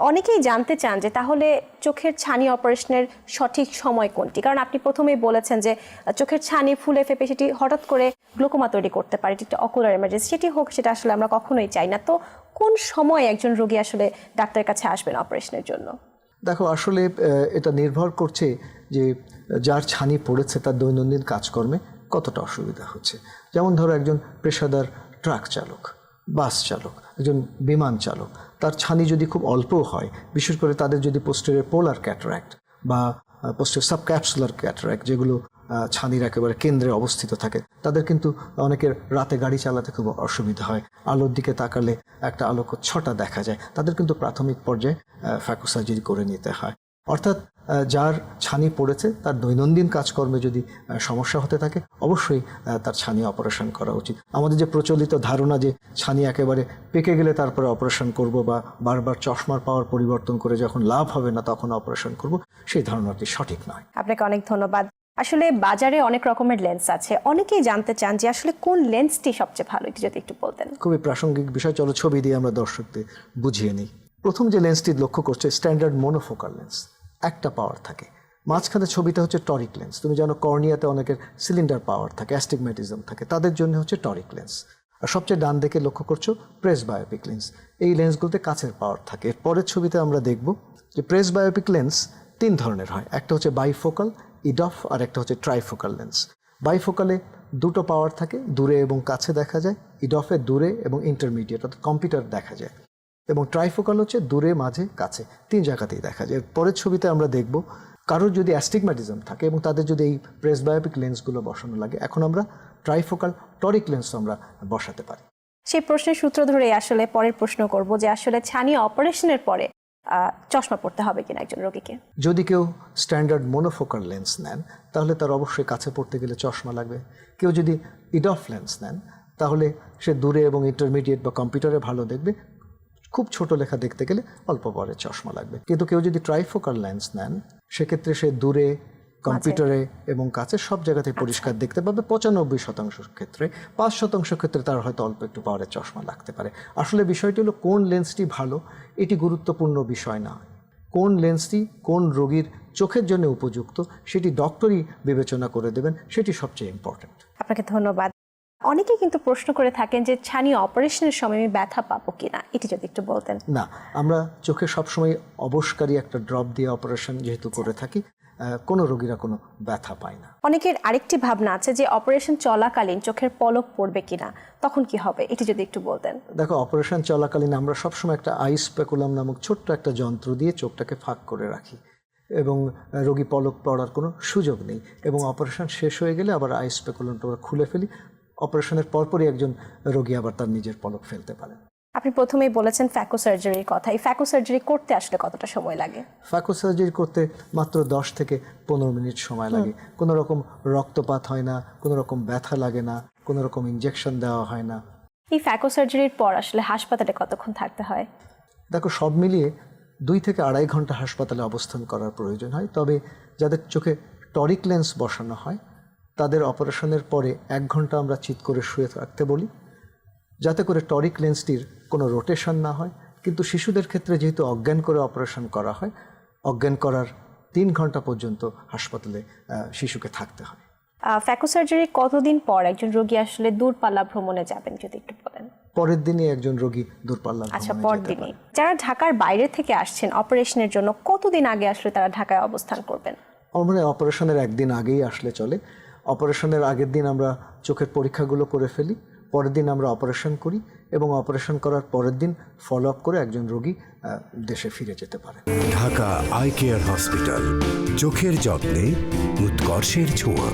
অনেকেই জানতে চান যে তাহলে চোখের ছানি অপারেশনের সঠিক সময় কোনটি? কারণ আপনি প্রথমেই বলেছেন যে চোখের ছানি ফুলে ফেপে সেটি হঠাৎ করে গ্লোকোমা তৈরি করতে পারে এটি একটা অকুলার এমার্জেন্সি সেটি হোক, সেটা আসলে আমরা কখনোই চাই না। তো কোন সময় একজন রোগী আসলে ডাক্তারের কাছে আসবেন অপারেশনের জন্য? দেখো, আসলে এটা নির্ভর করছে যে, যার ছানি পড়েছে তার দৈনন্দিন কাজকর্মে কতটা অসুবিধা হচ্ছে। যেমন ধরো, একজন পেশাদার ট্রাক চালক। বাস চালক, একজন বিমান চালক। তার ছানি যদি খুব অল্প হয়, বিশেষ করে তাদের যদি পোস্টের পোলার ক্যাটারাক্ট বা পোস্টের সাবক্যাপসুলার ক্যাটারাক্ট, যেগুলো ছানির একেবারে কেন্দ্রে অবস্থিত থাকে, তাদের কিন্তু অনেকের রাতে গাড়ি চালাতে খুব অসুবিধা হয়। আলোর দিকে তাকালে একটা আলোক ছটা দেখা যায়। তাদের কিন্তু প্রাথমিক পর্যায়ে ফ্যাকো সার্জারি করে নিতে হয়। অর্থাৎ যার ছানি পড়েছে তার দৈনন্দিন কাজকর্মে যদি সমস্যা হতে থাকে অবশ্যই তার ছানি অপারেশন করা উচিত। আমাদের যে প্রচলিত ধারণা যে ছানি একেবারে পেকে গেলে তারপরে অপারেশন করব বা বারবার চশমার পাওয়ার পরিবর্তন করে যখন লাভ হবে না তখন অপারেশন করব সেই ধারণাটি সঠিক নয়। আপনাকে অনেক ধন্যবাদ। আসলে বাজারে অনেক রকমের লেন্স আছে। অনেকেই জানতে চান যে আসলে কোন লেন্সটি সবচেয়ে ভালো এটি যদি একটু বলতেন। খুবই প্রাসঙ্গিক বিষয় চলো ছবি দিয়ে আমরা দর্শকদের বুঝিয়ে নিই। প্রথম যে লেন্সটি লক্ষ্য করছে স্ট্যান্ডার্ড মোনোফোকাল লেন্স একটা পাওয়ার থাকে। মাঝখানে ছবিটা হচ্ছে টরিক লেন্স তুমি জানো কর্নিয়াতে অনেকের সিলিন্ডার পাওয়ার থাকে অ্যাস্টিগম্যাটিজম থাকে। তাদের জন্য হচ্ছে টরিক লেন্স আর সবচেয়ে ডান দিকে লক্ষ্য করছ প্রেস বায়োপিক লেন্স এই লেন্সগুলোতে কাছের পাওয়ার থাকে। এর পরের ছবিতে আমরা দেখব যে প্রেস বায়োপিক লেন্স তিন ধরনের হয়। একটা হচ্ছে বাইফোকাল ইডফ আর একটা হচ্ছে ট্রাইফোকাল লেন্স বাইফোকালে দুটো পাওয়ার থাকে, দূরে এবং কাছে দেখা যায় ইডফে দূরে এবং ইন্টারমিডিয়েট অর্থাৎ কম্পিউটার দেখা যায়। এবং ট্রাইফোকাল হচ্ছে দূরে মাঝে কাছে। তিন জায়গাতেই দেখা যায়। পরের ছবিতে আমরা দেখব কারোর যদি অ্যাস্টিগম্যাটিজম থাকে এবং তাদের যদি এই প্রেসবায়োপিক লেন্সগুলো বসানো লাগে এখন আমরা ট্রাইফোকাল টরিক লেন্স আমরা বসাতে পারি। সেই প্রশ্নের সূত্র ধরে আসলে পরের প্রশ্ন করব যে আসলে ছানি অপারেশনের পরে চশমা পড়তে হবে কিনা একজন রোগীকে? যদি কেউ স্ট্যান্ডার্ড মোনোফোকাল লেন্স নেন তাহলে তার অবশ্যই কাছে পড়তে গেলে চশমা লাগবে। কেউ যদি ইডফ লেন্স নেন তাহলে সে দূরে এবং ইন্টারমিডিয়েট বা কম্পিউটারে ভালো দেখবে খুব ছোট লেখা দেখতে গেলে অল্প পরে চশমা লাগবে। কিন্তু কেউ যদি ট্রাইফোকাল লেন্স নেন, সেক্ষেত্রে সে দূরে কম্পিউটারে এবং কাছে সব জায়গাতে পরিষ্কার দেখতে পাবে। পঁচানব্বই শতাংশ ক্ষেত্রে, পাঁচ শতাংশ ক্ষেত্রে তার হয়তো অল্প একটু পাওয়ারের চশমা লাগতে পারে। আসলে বিষয়টি হলো কোন লেন্সটি ভালো, এটি গুরুত্বপূর্ণ বিষয় না। কোন লেন্সটি কোন রোগীর চোখের জন্য উপযুক্ত, সেটি ডক্টরই বিবেচনা করে দেবেন, সেটি সবচেয়ে ইম্পর্ট্যান্ট আপনাকে ধন্যবাদ। অনেকেই কিন্তু প্রশ্ন করে থাকেন যে ছানি অপারেশনের সময় আমি ব্যথা পাবো কিনা? এটি যদি একটু বলতেন। না আমরা চোখে সবসময় অবসকারী একটা ড্রপ দিয়ে অপারেশন যেহেতু করে থাকি আহ, কোনো রোগীরা কোনো ব্যথা পায় না। অনেকের আরেকটি ভাবনা আছে যে অপারেশন চলাকালীন চোখের পলক পড়বে কিনা? তখন কি হবে? এটি যদি একটু বলতেন। দেখো অপারেশন চলাকালীন আমরা সবসময় একটা আইস স্পেকুলাম নামক ছোট্ট একটা যন্ত্র দিয়ে চোখটাকে ফাঁক করে রাখি। এবং রোগী পলক পড়ার কোনো সুযোগ নেই। এবং অপারেশন শেষ হয়ে গেলে আবার আইস স্পেকুলামটা আমরা খুলে ফেলি। অপারেশনের পরপরই একজন রোগী আবার তার নিজের পলক ফেলতে পারেন আপনি প্রথমেই বলেছেন ফ্যাকো সার্জারির কথা। এই ফ্যাকো সার্জারি করতে আসলে কতটা সময় লাগে? ফ্যাকো সার্জারি করতে মাত্র দশ থেকে পনেরো মিনিট সময় লাগে। কোনো রকম রক্তপাত হয় না কোনো রকম ব্যথা লাগে না কোনো রকম ইঞ্জেকশন দেওয়া হয় না। এই ফ্যাকো সার্জারির পর আসলে হাসপাতালে কতক্ষণ থাকতে হয়? দেখো সব মিলিয়ে দুই থেকে আড়াই ঘণ্টা হাসপাতালে অবস্থান করার প্রয়োজন হয়। তবে যাদের চোখে টরিক লেন্স বসানো হয় তাদের অপারেশনের পরে এক ঘণ্টা আমরা চিৎ করে শুয়ে থাকতে বলি যাতে করে টরিক লেন্সটির কোনো রোটেশন না হয়। কিন্তু শিশুদের ক্ষেত্রে যেহেতু অজ্ঞান করে অপারেশন করা হয় অজ্ঞান করার তিন ঘণ্টা পর্যন্ত হাসপাতালে শিশুকে থাকতে হয়। ফ্যাকো সার্জারি কতদিন পর একজন রোগী আসলে দূরপাল্লা ভ্রমণে যাবেন যদি একটু বলেন? পরের দিনই একজন রোগী দূরপাল্লা আচ্ছা ভ্রমণে পর যেতে দিনই। যারা ঢাকার বাইরে থেকে আসছেন অপারেশনের জন্য কতদিন আগে আসলে তারা ঢাকায় অবস্থান করবেন? আমরা অপারেশনের একদিন আগেই আসলে চলে। অপারেশনের আগের দিন আমরা চোখের পরীক্ষাগুলো করে ফেলি, পরের দিন আমরা অপারেশন করি এবং অপারেশন করার পরের দিন ফলো আপ করে একজন রোগী দেশে ফিরে যেতে পারে। ঢাকা আই কেয়ার হসপিটাল, চোখের যত্নে উৎকর্ষের ছোঁয়া।